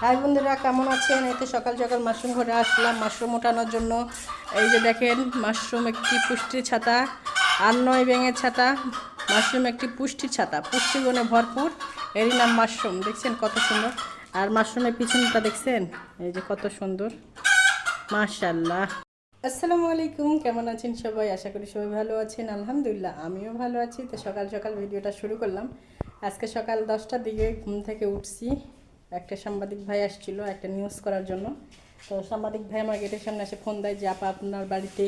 High বন্ধুরা, কেমন আছেন? এই তো সকাল সকাল মাশরুম ঘরে আসলাম। মাশরুম ওঠানোর জন্য এই যে দেখেন, মাশরুম একটি পুষ্টির ছাতা আর নয় ব্যাঙের ছাতা। মাশরুম একটি পুষ্টির ছাতা পুষ্টিগুণে ভরপুর। এরই নাম মাশরুম, দেখছেন কত সুন্দর। আর মাশরুমের পিছনটা দেখছেন? এই যে কত সুন্দর। মাশাল্লাহ আসসালামু আলাইকুম, কেমন আছেন সবাই? আশা করি সবাই ভালো আছেন। আলহামদুলিল্লাহ, আমিও ভালো আছি। তো সকাল সকাল ভিডিওটা শুরু করলাম। আজকে সকাল দশটার দিকে ঘুম থেকে উঠছি। একটা সাংবাদিক ভাই আসছিল একটা নিউজ করার জন্য। তো সাংবাদিক ভাই আমার গেটের সামনে এসে ফোন দেয় যে, আপা, আপনার বাড়িতে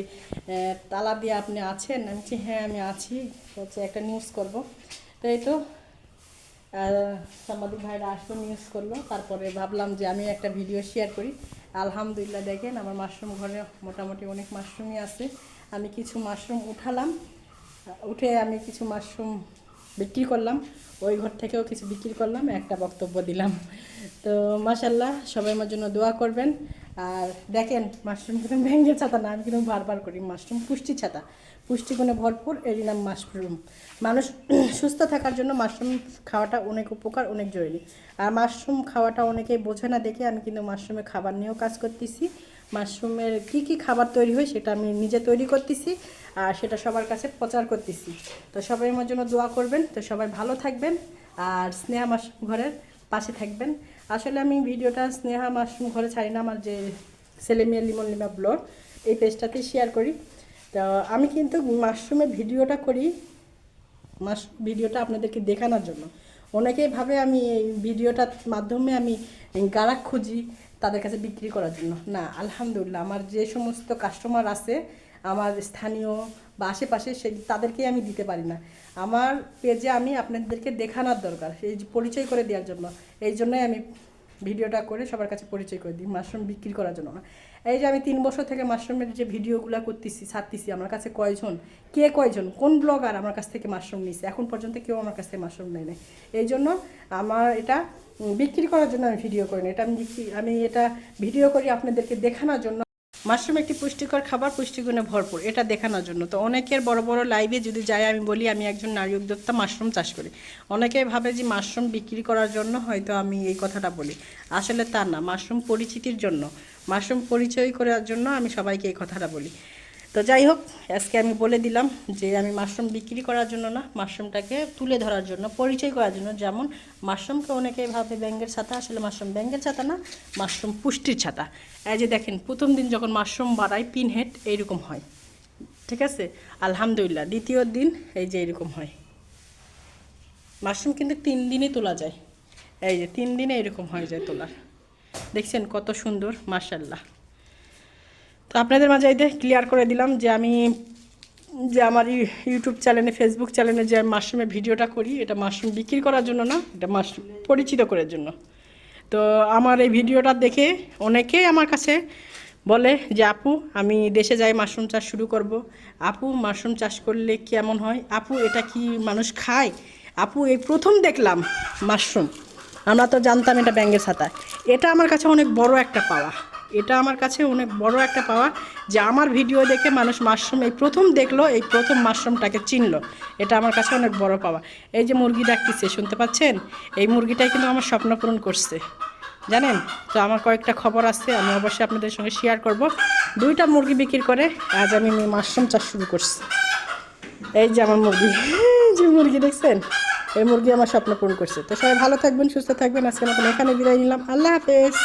তালা দিয়ে আপনি আছেন? আমি বলছি হ্যাঁ আমি আছি। হচ্ছে একটা নিউজ করব। তো এই তো সাংবাদিক ভাইরা আসলো নিউজ করল। তারপরে ভাবলাম যে, আমি একটা ভিডিও শেয়ার করি। আলহামদুলিল্লাহ, দেখেন আমার মাশরুম ঘরে মোটামুটি অনেক মাশরুমই আছে। আমি কিছু মাশরুম উঠালাম। উঠে আমি কিছু মাশরুম বিক্রি করলাম। ওই ঘর থেকেও কিছু বিক্রি করলাম, একটা বক্তব্য দিলাম। তো মাসাল্লাহ সবাই আমার জন্য দোয়া করবেন। আর দেখেন, মাশরুম কিন্তু ভেঙে ছাতা না, আমি কিন্তু বারবার করি, মাশরুম পুষ্টি ছাতা। পুষ্টিগুণে ভরপুর, এরই নাম মাশরুম। মানুষ সুস্থ থাকার জন্য মাশরুম খাওয়াটা অনেক উপকার, অনেক জরুরি। আর মাশরুম খাওয়াটা অনেকেই বোঝে না দেখে, আমি কিন্তু মাশরুমের খাবার নিয়েও কাজ করতেছি। মাশরুমের কি কি খাবার তৈরি হয় সেটা আমি নিজে তৈরি করতেছি আর সেটা সবার কাছে প্রচার করতেছি। তো সবাই আমার জন্য দোয়া করবেন। তো সবাই ভালো থাকবেন আর স্নেহা মাশরুম ঘরের পাশে থাকবেন। আসলে আমি ভিডিওটা স্নেহা মাশরুম ঘরে ছাড়ি না, আমার যে ছেলে মেয়ে লিমন লিমা ব্লগ, এই পেজটাতে শেয়ার করি। তো আমি কিন্তু মাশরুমের ভিডিওটা করি মাস ভিডিওটা আপনাদেরকে দেখানোর জন্য। অনেকেই ভাবে আমি এই ভিডিওটার মাধ্যমে আমি গারাক খুঁজি তাদের কাছে বিক্রি করার জন্য। না, আলহামদুলিল্লাহ, আমার যে সমস্ত কাস্টমার আছে, আমার স্থানীয় বা আশেপাশে সে, তাদেরকে আমি দিতে পারি না। আমার পেজে আমি আপনাদেরকে দেখানোর দরকার, এই পরিচয় করে দেওয়ার জন্য। এই জন্যই আমি ভিডিওটা করে সবার কাছে পরিচয় করে দিই মাশরুম বিক্রি করার জন্য না। এই যে আমি তিন বছর থেকে মাশরুমের যে ভিডিওগুলো করতেছি, ছাড়তেছি, আমার কাছে কয়জন, কে কয়জন, কোন ব্লগার আমার কাছ থেকে মাশরুম নিয়েছে এখন পর্যন্ত কেউ আমার কাছ থেকে মাশরুম নেয় নাই। এই জন্য আমার এটা বিক্রি করার জন্য আমি ভিডিও করি না। এটা আমি আমি এটা ভিডিও করি আপনাদেরকে দেখানোর জন্য। মাশরুম একটি পুষ্টিকর খাবার, পুষ্টিগুণে ভরপুর। এটা দেখানোর জন্য। তো অনেকের বড় বড় লাইভে যদি যাই আমি বলি, আমি একজন নারী উদ্যোক্তা, মাশরুম চাষ করি। অনেকে ভাবে যে মাশরুম বিক্রি করার জন্য হয়তো আমি এই কথাটা বলি। আসলে তা না। মাশরুম পরিচিতির জন্য। মাশরুম পরিচয় করার জন্য আমি সবাইকে এই কথাটা বলি। তো যাই হোক, আজকে আমি বলে দিলাম যে আমি মাশরুম বিক্রি করার জন্য না, মাশরুমটাকে তুলে ধরার জন্য, পরিচয় করার জন্য যেমন মাশরুমকে অনেকেই ভাবে ব্যাঙ্গের ছাতা, আসলে মাশরুম ব্যাঙ্গের ছাতা না, মাশরুম পুষ্টির ছাতা। এই যে দেখেন, প্রথম দিন যখন মাশরুম বাড়ায় পিন হেড এইরকম হয়। ঠিক আছে? আলহামদুলিল্লাহ, দ্বিতীয় দিন এই যে এরকম হয়। মাশরুম কিন্তু তিন দিনে তোলা যায়। এই যে তিন দিনে এরকম হয়ে যায় তোলার। দেখছেন কত সুন্দর মার্শাল্লাহ তো আপনাদের মাঝে এই ক্লিয়ার করে দিলাম যে আমি, যে আমার ইউ- ইউটিউব চ্যানেলে ফেসবুক চ্যানেলে যে আমি মাশরুমের ভিডিওটা করি, এটা মাশরুম বিক্রি করার জন্য না, এটা মাশরুম পরিচিত করার জন্য। তো আমার এই ভিডিওটা দেখে অনেকেই আমার কাছে বলে যে, আপু, আমি দেশে যাই মাশরুম চাষ শুরু করব। আপু মাশরুম চাষ করলে কেমন হয়? আপু, এটা কি মানুষ খায়? আপু, এই প্রথম দেখলাম মাশরুম আমরা তো জানতাম এটা ব্যাঙ্গের ছাতা। এটা আমার কাছে অনেক বড় একটা পাওয়া। এটা আমার কাছে অনেক বড় একটা পাওয়া যে আমার ভিডিও দেখে মানুষ মাশরুম, এই প্রথম দেখল, এই প্রথম মাশরুমটাকে চিনলো। এটা আমার কাছে অনেক বড় পাওয়া। এই যে মুরগি ডাকতেছে, শুনতে পাচ্ছেন? এই মুরগিটাই কিন্তু আমার স্বপ্ন পূরণ করছে। জানেন? তো আমার কয়েকটা খবর আছে, আমি অবশ্যই আপনাদের সঙ্গে শেয়ার করব। দুইটা মুরগি বিক্রি করে আজ আমি মাশরুম চাষ শুরু করছি। এই যে আমার মুরগি যে মুরগি দেখছেন? এই মুরগি আমার স্বপ্ন পূরণ করছে। তো সবাই ভালো থাকবেন, সুস্থ থাকবেন। আজকে মতন এখানে বিদায় নিলাম। আল্লাহ হাফেজ।